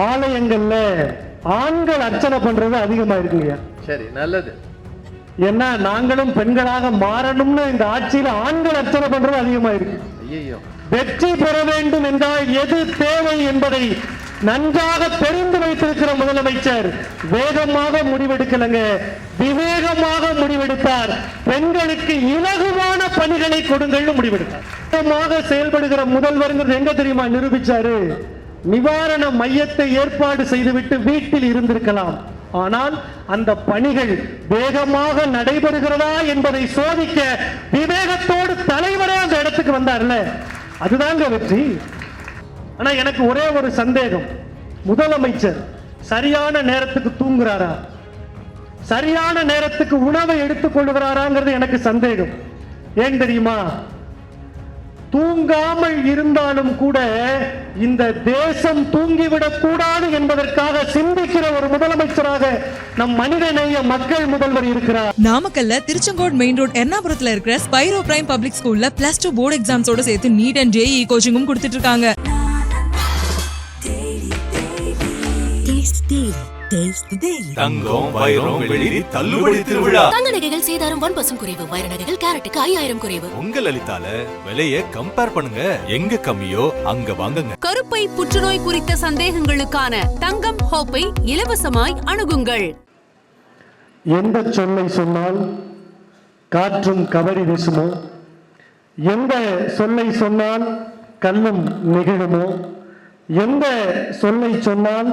ஆலயங்கள்ல ஆண்கள் அர்ச்சனை பண்றது அதிகமா இருக்குங்கய்யா சரி நல்லது. ஏன்னா நாங்களும் பெண்களாக மாறணும்னு இந்த ஆட்சியில ஆண்கள் அர்ச்சனை பண்றது அதிகமா இருக்கு. ஐயோ வெற்றி பெற வேண்டும் என்றால் எது தேவை என்பதை நன்றாக தெரிந்து வைத்திருக்கிற முதலமைச்சர் வேகமாக முடிவெடுக்கலங்க. விவேகமாக முடிவெடுத்தார். பெண்களுக்கு இலகுவான பணிகளை கொடுங்கள்னு முடிவெடுத்தார். செயல்படுகிற முதல்வருங்கிறது எங்க தெரியுமா நிரூபிச்சாரு? நிவாரண மையத்தை ஏற்பாடு செய்துவிட்டு வீட்டில் இருந்திருக்கலாம். ஆனால் அந்த பணிகள் வேகமாக நடைபெறுகிறதா என்பதை சோதிக்க விவேகத்தோடு தலைவரே அந்த இடத்துக்கு வந்தார்ல. அதுதாங்க வெற்றி. ஆனா எனக்கு ஒரே ஒரு சந்தேகம். முதலமைச்சர் சரியான நேரத்துக்கு தூங்குறாரா? சரியான நேரத்துக்கு உணவை எடுத்துக் கொள்ளுகிறாராங்கிறது எனக்கு சந்தேகம். ஏன் தெரியுமா? தூங்காமல் இருந்தாலும் கூட இந்த தேசம் தூங்கிவிடக் கூடாது என்பதற்காக சிந்திக்கிற ஒரு முதலமைச்சராக நம் மனிதநேய மக்கள் முதல்வர் இருக்கிறார். நாமக்கல்ல திருச்செங்கோடு மெயின் ரோட் எர்ணாபுரத்துல இருக்கிற ஸ்பைரோ பிரைம் பப்ளிக் ஸ்கூல்ல பிளஸ் டூ போர்டு எக்ஸாம்ஸோட சேர்த்து நீட் அண்ட் ஜேஇ கோச்சிங்கும் கொடுத்துட்டு இருக்காங்க. தங்கம் வைரம் தள்ளுபடி திருவிழா. தங்க நகைகள் சேதாரம் ஒன் பர்சன்ட் குறைவு வைர நகைகள் கேரட்டுக்கு ஐயாயிரம் குறைவு. உங்க லலிதால விலைய கம்பேர் பண்ணுங்க. எங்க கம்மியோ அங்க வாங்குங்க. கருப்பை புற்றுநோய் குறித்த சந்தேகங்களுக்கான தங்கம் ஹோப்பை இலவசமாய் அணுகுங்கள். எந்த சொல்லை சொன்னால் காற்றும் கவரி வீசுமோ? எந்த சொல்லை சொன்னால் கல்லும் நெகிழுமோ? எந்த சொல்லை சொன்னால்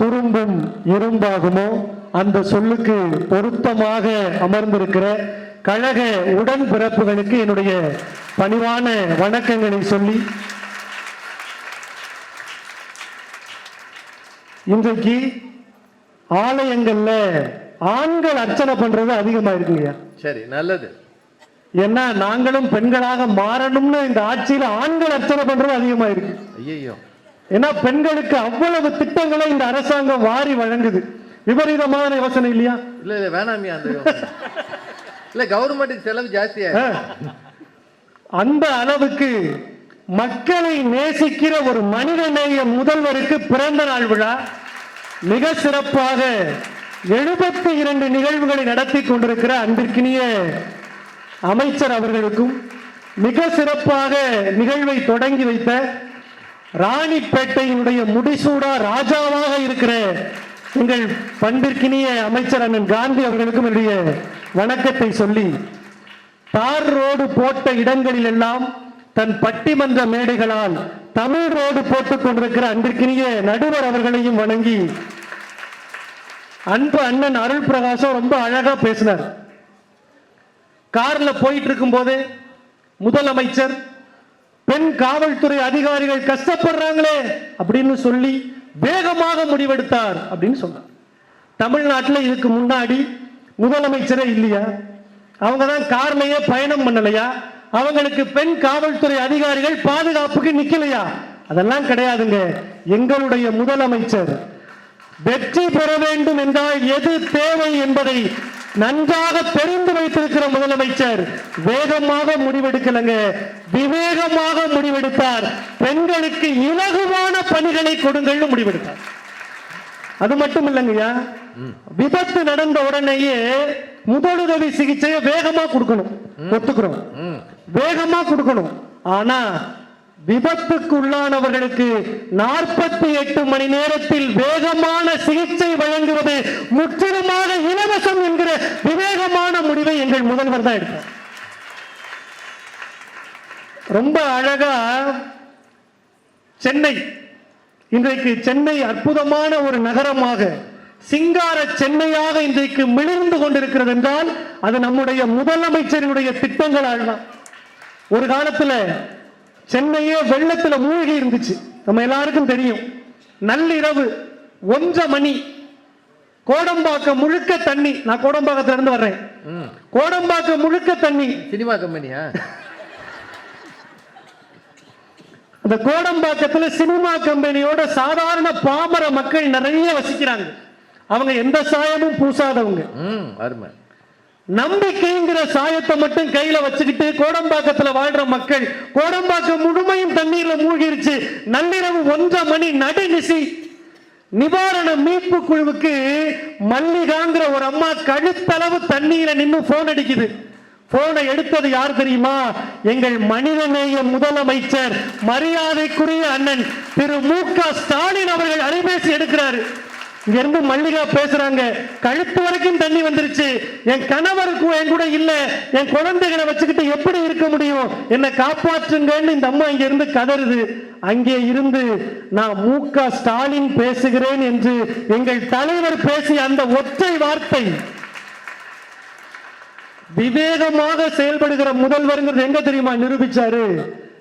துரும்பும் இரும்பாகுமோ? அந்த சொல்லுக்கு பொருத்தமாக அமர்ந்திருக்கிற கழக உடன்பிறப்புகளுக்கு என்னுடைய பணிவான வணக்கங்களை சொல்லி இன்றைக்கு ஆலயங்கள்ல ஆண்கள் அர்ச்சனை பண்றது அதிகமா இருக்குங்கய்யா சரி நல்லது. ஏன்னா நாங்களும் பெண்களாக மாறணும்னு இந்த ஆட்சியில ஆண்கள் அர்ச்சனை பண்றது அதிகமா இருக்கு. ஐயோ ஏன்னா பெண்களுக்கு அவ்வளவு திட்டங்களை இந்த அரசாங்கம் வாரி வழங்குது விபரீதமான யோசனை இல்லையா இல்ல இல்ல வேணாமியா அந்த. இல்ல கவர்மெண்ட்டுக்கு செலவு ஜாஸ்தியா. அந்த அளவுக்கு மக்களை நேசிக்கிற ஒரு மனிதநேய முதல்வருக்கு பிறந்த நாள் விழா மிக சிறப்பாக எழுபத்தி இரண்டு நிகழ்வுகளை நடத்தி கொண்டிருக்கிற அன்பிற்கினிய அமைச்சர் அவர்களுக்கும் மிக சிறப்பாக நிகழ்வை தொடங்கி வைத்த ராணிப்பேட்டையினுடைய முடிசூடா ராஜாவாக இருக்கிற எங்கள் பண்பிற்கினிய அமைச்சர் அண்ணன் காந்தி அவர்களுக்கும் என்னுடைய வணக்கத்தை சொல்லி தார் ரோடு போட்ட இடங்களில் எல்லாம் தன் பட்டிமன்ற மேடைகளால் தமிழ் ரோடு போட்டுக் கொண்டிருக்கிற அன்பிற்கினிய நடுவர் அவர்களையும் வணங்கி அன்பு அண்ணன் அருள் பிரகாசம் ரொம்ப அழகா பேசினார். கார்ல போயிட்டு இருக்கும்போது முதலமைச்சர் பெண் காவல்துறை அதிகாரிகள் கஷ்டப்படுறாங்களே அப்படின்னு சொல்லி வேகமாக முடிவெடுத்தார் அப்படின்னு சொன்னார். தமிழ்நாட்டில் இதுக்கு முன்னாடி முதலமைச்சரே இல்லையா? அவங்க தான் கார்லயே பயணம் பண்ணலையா? அவங்களுக்கு பெண் காவல்துறை அதிகாரிகள் பாதுகாப்புக்கு நிக்கலையா? அதெல்லாம் கிடையாதுங்க. எங்களுடைய முதலமைச்சர் வெற்றி பெற வேண்டும் என்றால் எது தேவை என்பதை நன்றாக தெரிந்து வைத்திருக்கிற முதலமைச்சர் வேகமாக முடிவெடுக்கலங்க. விவேகமாக முடிவெடுத்தார். பெண்களுக்கு இலகுவான பணிகளை கொடுங்கள்னு முடிவெடுத்தார். அது மட்டும் இல்லைங்கய்யா. விபத்து நடந்த உடனேயே முதலுதவி சிகிச்சையை வேகமா கொடுக்கணும். ஒத்துக்கிறோம். வேகமா கொடுக்கணும். ஆனா விபத்துக்கு உள்ளானவர்களுக்கு நாற்பத்தி எட்டு மணி நேரத்தில் வேகமான சிகிச்சை வழங்குவது முற்றிலுமாக இலவசம் என்கிற விவேகமான முடிவை எங்கள் முதல்வர் தான் எடுத்தார். ரொம்ப அழகா சென்னை இன்றைக்கு சென்னை அற்புதமான ஒரு நகரமாக சிங்கார சென்னையாக இன்றைக்கு மிளிர்ந்து கொண்டிருக்கிறது என்றால் அது நம்முடைய முதலமைச்சரினுடைய திட்டங்களால் தான். ஒரு காலத்துல சென்னையே வெள்ளத்துல மூழ்கி இருந்துச்சு. நம்ம எல்லாருக்கும் தெரியும். நள்ளிரவு ஒன்றரை மணி. கோடம்பாக்கம் முழுக்க தண்ணி. நான் கோடம்பாக்கத்துல இருந்து வர்றேன். கோடம்பாக்கம் முழுக்க தண்ணி. சினிமா கம்பெனியா? அந்த கோடம்பாக்கத்துல சினிமா கம்பெனியோட சாதாரண பாமர மக்கள் நிறைய வசிக்கிறாங்க. அவங்க எந்த சாயமும் பூசாதவங்க. நம்பிக்கைங்கிற சாயத்தை மட்டும் கையில வச்சுக்கிட்டு கோடம்பாக்கத்துல வாழ்ற மக்கள் கோடம்பாக்கம் முழுமையும் தண்ணீர்ல மூழ்கிருச்சு. நள்ளிரவு ஒன்றரை மணி நடுநிசி நிவாரண மீட்பு குழுவுக்கு மல்லிகாங்கிற ஒரு அம்மா கழுத்தளவு தண்ணியில நின்று போன் அடிக்குது. போனை எடுத்தது யார் தெரியுமா? எங்கள் மனிதநேய முதலமைச்சர் மரியாதைக்குரிய அண்ணன் திரு மு க ஸ்டாலின் அவர்கள் அலைபேசி எடுக்கிறாரு. இங்கிருந்து மல்லிகா பேசுறாங்க. கழுத்து வரைக்கும் தண்ணி வந்துருச்சு. என் கணவருக்கு என் கூட இல்ல. என் குழந்தைகளை வச்சுக்கிட்டு எப்படி இருக்க முடியும்? என்னை காப்பாற்றுங்கன்னு இந்த அம்மா இங்க இருந்து கதறுது. அங்கே இருந்து நான் மு க ஸ்டாலின் பேசுகிறேன் என்று எங்கள் தலைவர் பேசிய அந்த ஒற்றை வார்த்தை. விவேகமாக செயல்படுகிற முதல்வருங்கிறது எங்க தெரியுமா நிரூபிச்சாரு?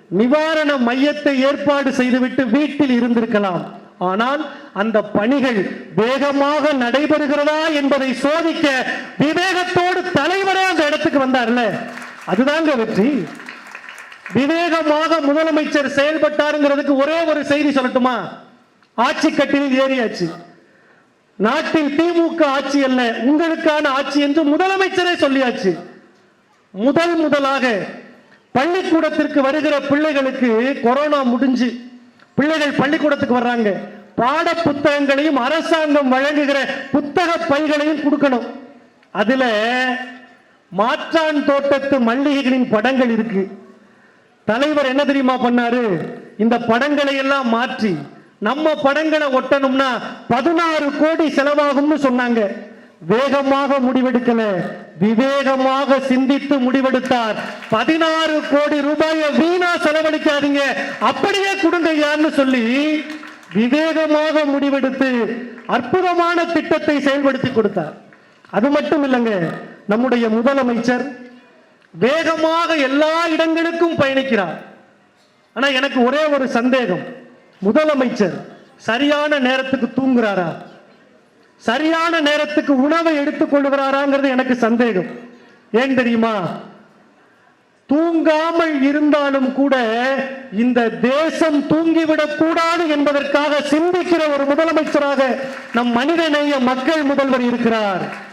நிவாரண மையத்தை ஏற்பாடு செய்துவிட்டு வீட்டில் இருந்திருக்கலாம். ஆனால் அந்த பணிகள் வேகமாக நடைபெறுகிறதா என்பதை சோதிக்க விவேகத்தோடு தலைவரே அந்த இடத்துக்கு வந்தார்ல. அதுதாங்க வெற்றி. விவேகமாக முதலமைச்சர் செயல்பட்டாருங்கிறதுக்கு ஒரே ஒரு செய்தி சொல்லட்டுமா? ஆட்சி கட்டிலில் ஏறியாச்சு. நாட்டில் திமுக ஆட்சி அல்ல உங்களுக்கான ஆட்சி என்று முதலமைச்சரே சொல்லியாச்சு. முதல் முதலாக பள்ளிக்கூடத்திற்கு வருகிற பிள்ளைகளுக்கு கொரோனா முடிஞ்சு பிள்ளைகள் பள்ளிக்கூடத்துக்கு வர்றாங்க. பாட புத்தகங்களையும் அரசாங்கம் வழங்குகிற புத்தக பைகளையும் கொடுக்கணும். அதுல மாற்றான் தோட்டத்து மல்லிகைகளின் படங்கள் இருக்கு. தலைவர் என்ன தெரியுமா பண்ணாரு? இந்த படங்களை எல்லாம் மாற்றி நம்ம படங்களை ஒட்டணும்னா பதினாறு கோடி செலவாகும்னு சொன்னாங்க. வேகமாக முடிவெடுக்கல. விவேகமாக சிந்தித்து முடிவெடுத்தார். பதினாறு கோடி ரூபாயை வீணா செலவழிக்காதீங்க. அப்படியே கொடுங்க ஐயான்னு சொல்லி விவேகமாக முடிவெடுத்து அற்புதமான திட்டத்தை செயல்படுத்தி கொடுத்தார். அது மட்டும் இல்லைங்க நம்முடைய முதலமைச்சர் வேகமாக எல்லா இடங்களுக்கும் பயணிக்கிறார். ஆனா எனக்கு ஒரே ஒரு சந்தேகம். முதலமைச்சர் சரியான நேரத்துக்கு தூங்குறாரா? சரியான நேரத்துக்கு உணவை எடுத்துக் கொள்கிறாராங்கிறது எனக்கு சந்தேகம். ஏன் தெரியுமா? தூங்காமல் இருந்தாலும் கூட இந்த தேசம் தூங்கிவிடக் கூடாது என்பதற்காக சிந்திக்கிற ஒரு முதலமைச்சராக நம் மனிதநேய மக்கள் முதல்வர் இருக்கிறார்.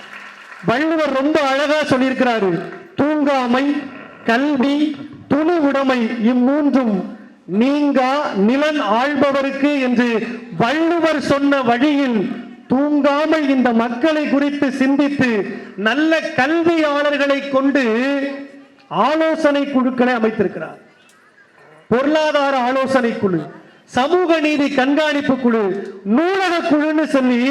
வள்ளுவர் ரொம்ப அழகா சொல்லியிருக்கிறாரு தூங்காமை கல்வி துணி உடைமை இம்மூன்றும் நீங்கா நிலன் ஆள்பவருக்கு என்று வள்ளுவர் சொன்ன வழியில் தூங்காமல் இந்த மக்களை குறித்து சிந்தித்து நல்ல கல்வியாளர்களை கொண்டு ஆலோசனை குழுக்களை அமைத்திருக்கிறார். பொருளாதார ஆலோசனை குழு சமூக நீதி கண்காணிப்பு குழு நூலக குழுன்னு சொல்லி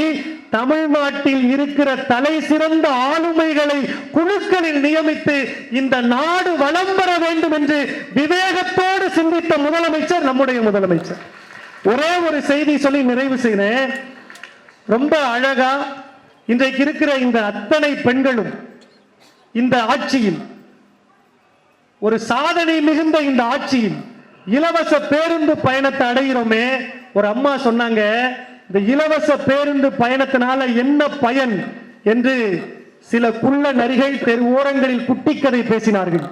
தமிழ்நாட்டில் இருக்கிற தலை சிறந்த ஆளுமைகளை குழுக்களில் நியமித்து இந்த நாடு வளம் பெற வேண்டும் என்று விவேகத்தோடு சிந்தித்த முதலமைச்சர் நம்முடைய முதலமைச்சர். ஒரே ஒரு செய்தி சொல்லி நிறைவு செய்கிறேன். ரொம்ப அழகா இன்றைக்கு இருக்கிற இந்த அத்தனை பெண்களும் இந்த ஆட்சியில் ஒரு சாதனை மிகுந்த இந்த ஆட்சியில் இலவச பேருந்து பயணத்தை அடைகிறோமே. ஒரு அம்மா சொன்னாங்க இந்த இலவச பேருந்து பயணத்தினால என்ன பயன்? என்று சில குள்ள நரிகள் தெரு ஓரங்களில் குட்டிக்கதை பேசினார்கள்.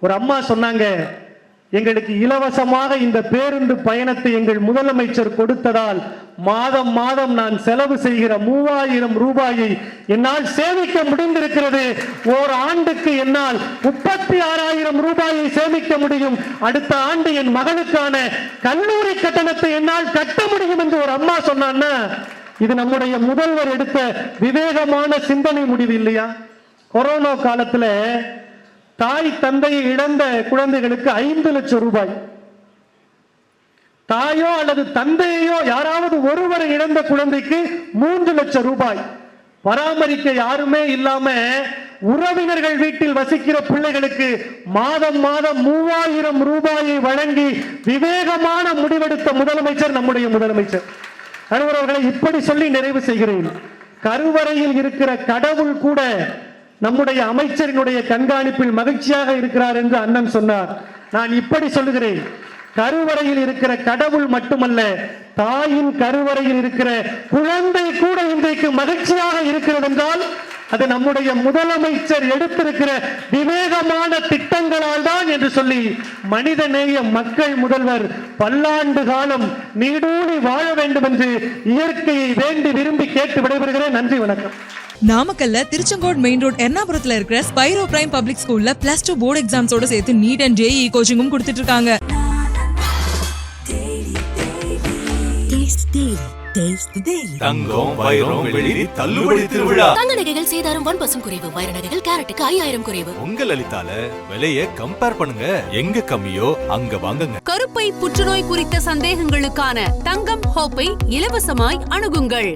ஒரு அம்மா சொன்னாங்க எங்களுக்கு இலவசமாக இந்த பேருந்து பயணத்தை எங்கள் முதலமைச்சர் கொடுத்ததால் மாதம் மாதம் நான் செலவு செய்கிற மூவாயிரம் ரூபாயை என்னால் சேமிக்க முடிந்திருக்கிறது. ஓர் ஆண்டுக்கு என்னால் முப்பத்தி ஆறாயிரம் ரூபாயை சேமிக்க முடியும். அடுத்த ஆண்டு என் மகளுக்கான கல்லூரி கட்டணத்தை என்னால் கட்ட முடியும் என்று ஒரு அம்மா சொன்னான்னா இது நம்முடைய முதல்வர் எடுத்த விவேகமான சிந்தனை முடிவு இல்லையா? கொரோனா காலத்துல தாய் தந்தையை இழந்த குழந்தைகளுக்கு ஐந்து லட்சம் ரூபாய். தாயோ அல்லது தந்தையோ யாராவது ஒருவரை இழந்த குழந்தைக்கு மூன்று லட்சம் ரூபாய். பராமரிக்க யாருமே இல்லாம உறவினர்கள் வீட்டில் வசிக்கிற பிள்ளைகளுக்கு மாதம் மாதம் மூவாயிரம் ரூபாயை வழங்கி விவேகமான முடிவெடுத்த முதலமைச்சர் நம்முடைய முதலமைச்சர். நடுவர் இப்படி சொல்லி நிறைவு செய்கிறேன். கருவறையில் இருக்கிற கடவுள் கூட நம்முடைய அமைச்சரினுடைய கண்காணிப்பில் மகிழ்ச்சியாக இருக்கிறார் என்று அண்ணன் சொன்னார். நான் இப்படி சொல்லுகிறேன். கருவறையில் இருக்கிற கடவுள் மட்டுமல்ல தாயின் கருவறையில் இருக்கிற குழந்தை கூட இன்றைக்கு மகிழ்ச்சியாக இருக்கிறது என்றால் அது நம்முடைய முதலமைச்சர் எடுத்திருக்கிற விவேகமான திட்டங்களால் தான் என்று சொல்லி மனிதநேய மக்கள் முதல்வர் பல்லாண்டு காலம் நீடூழி வாழ வேண்டும் என்று இயற்கையை வேண்டி விரும்பி கேட்டு விடைபெறுகிறேன். நன்றி வணக்கம். நாமக்கல்ல திருச்செங்கோடு மெயின் ரோட் எர்ணாபுரத்துல இருக்கிற ஸ்பைரோ பிரைம் பப்ளிக் ஸ்கூல்ல பிளஸ் டூ போர்டு எக்ஸாம்ஸோட சேர்த்து நீட் அண்ட் ஜேஇ கோச்சிங்கும் கொடுத்துட்டு இருக்காங்க. தங்கம் வைரம் வெள்ளி தள்ளுபடி திருவிழா. தங்க நகைகள் சேதாரம் ஒன் பர்சன்ட் குறைவு. வைர நகைகள் கேரட்டுக்கு ஐயாயிரம் குறைவு. உங்க லலிதால விலைய கம்பேர் பண்ணுங்க. எங்க கம்மியோ அங்க வாங்குங்க. கருப்பை புற்றுநோய் குறித்த சந்தேகங்களுக்கான தங்கம் ஹோப்பை இலவசமாய் அணுகுங்கள்.